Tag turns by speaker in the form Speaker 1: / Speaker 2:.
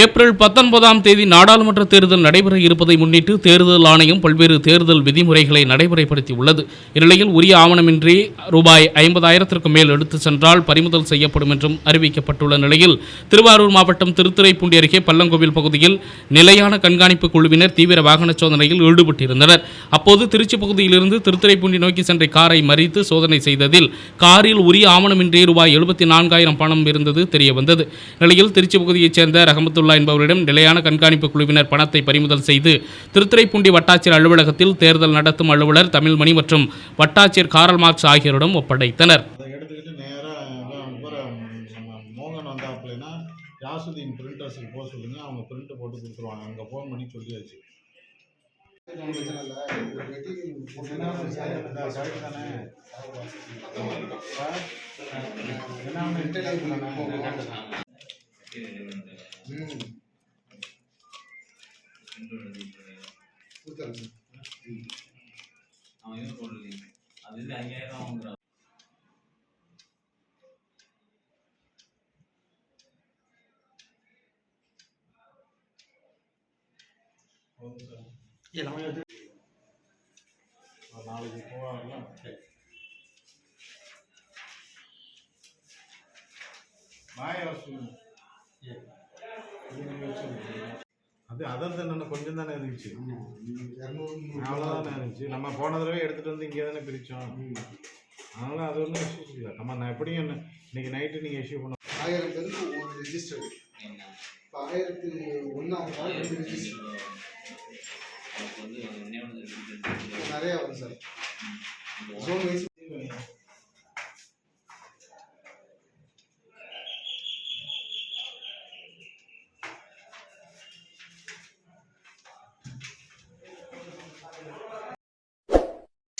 Speaker 1: April பத்தொன்பதாம் தேதி நாடாளுமன்ற தேர்தல் நடைபெற இருப்பதை முன்னிட்டு தேர்தல் ஆணையம் பல்வேறு தேர்தல் விதிமுறைகளை நடைமுறைப்படுத்தியுள்ளது. இந்நிலையில் உரிய ஆவணமின்றி ரூபாய் ஐம்பதாயிரத்திற்கும் மேல் எடுத்துச் சென்றால் பறிமுதல் செய்யப்படும் என்றும் அறிவிக்கப்பட்டுள்ள நிலையில் திருவாரூர் மாவட்டம் திருத்துறைப்பூண்டி அருகே பல்லங்கோவில் பகுதியில் நிலையான கண்காணிப்பு குழுவினர் தீவிர வாகன சோதனையில் ஈடுபட்டிருந்தனர். அப்போது திருச்சி பகுதியிலிருந்து திருத்துறைப்பூண்டி நோக்கி சென்ற காரை மறித்து சோதனை செய்ததில் காரில் உரிய ஆவணமின்றி ரூபாய் எழுபத்தி நான்காயிரம் பணம் இருந்தது தெரியவந்தது. நிலையில் திருச்சி பகுதியைச் சேர்ந்த அப்துல்லா என்பவரிடம் நிலையான கண்காணிப்பு குழுவினர் பணத்தை பறிமுதல் செய்து திருத்துறைப்பூண்டி வட்டாட்சியர் அலுவலகத்தில் தேர்தல் நடத்தும் அலுவலர் தமிழ்மணி மற்றும் வட்டாட்சியர் காரல் மார்க்ஸ் ஆகியோரிடம் ஒப்படைத்தனர்.
Speaker 2: யாசுதீன் பிரிண்டர்ஸுக்கு போக சொல்லுங்க. அவங்க பிரிண்ட் போட்டு கொடுத்துருவாங்க. அங்கே ஃபோன் பண்ணி சொல்லியாச்சு. கரெக்ட் அது என்ன நாளைக்கு போவாங்கல்ல மாய வர சொல்லுங்க இது நீங்க வச்சுருங்க. அது அதர் தானே கொஞ்சம் தானே இருந்துச்சு அவ்வளோதானே இருந்துச்சு நம்ம போன தடவை எடுத்துகிட்டு வந்து இங்கே தானே பிரித்தோம் அதனால அது ஒன்றும் இஷ்யூஸ் இல்லை நம்ம நான் எப்படியும் என்ன- இன்னைக்கு நைட்டு நீங்கள் இஷ்யூ பண்ண
Speaker 3: ஆயிரம் பேருக்கு ஒரு ரெஜிஸ்டர் இப்போ ஆயிரத்தி ஒன்றாம் ரெண்டு ரெஜிஸ்டர் நிறையா வரும் சார் ஜோன் வைஸ்